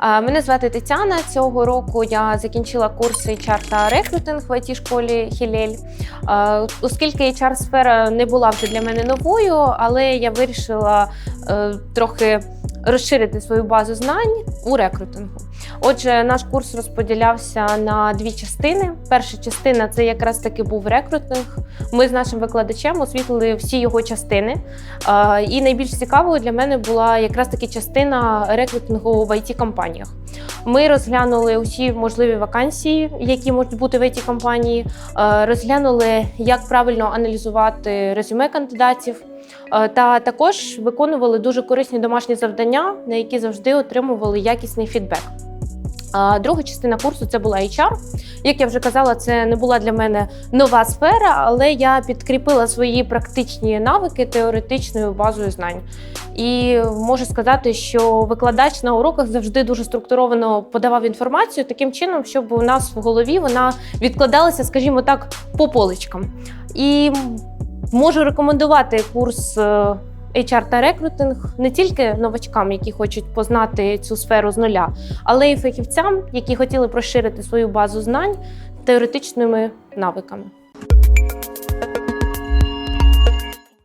Мене звати Тетяна. Цього року я закінчила курси HR та рекрутинг в it школі Хілель. Оскільки HR сфера не була вже для мене новою, але я вирішила е, трохи розширити свою базу знань у рекрутингу. Отже, наш курс розподілявся на дві частини. Перша частина це якраз таки був рекрутинг. Ми з нашим викладачем освітлили всі його частини. І найбільш цікавою для мене була якраз таки частина рекрутингу в it компаніях Ми розглянули усі можливі вакансії, які можуть бути в it компанії е, розглянули, як правильно аналізувати резюме кандидатів. е, Та також виконували дуже корисні домашні завдання, на які завжди отримували якісний фідбек. А Друга частина курсу це була HR. Як я вже казала, це не була для мене нова сфера, але я підкріпила свої практичні навики теоретичною базою знань. І можу сказати, що викладач на уроках завжди дуже структуровано подавав інформацію таким чином, щоб у нас в голові вона відкладалася, скажімо так, по поличкам. І можу рекомендувати курс. е, HR та рекрутинг не тільки новачкам, які хочуть познати цю сферу з нуля, але й фахівцям, які хотіли розширити свою базу знань теоретичними навиками.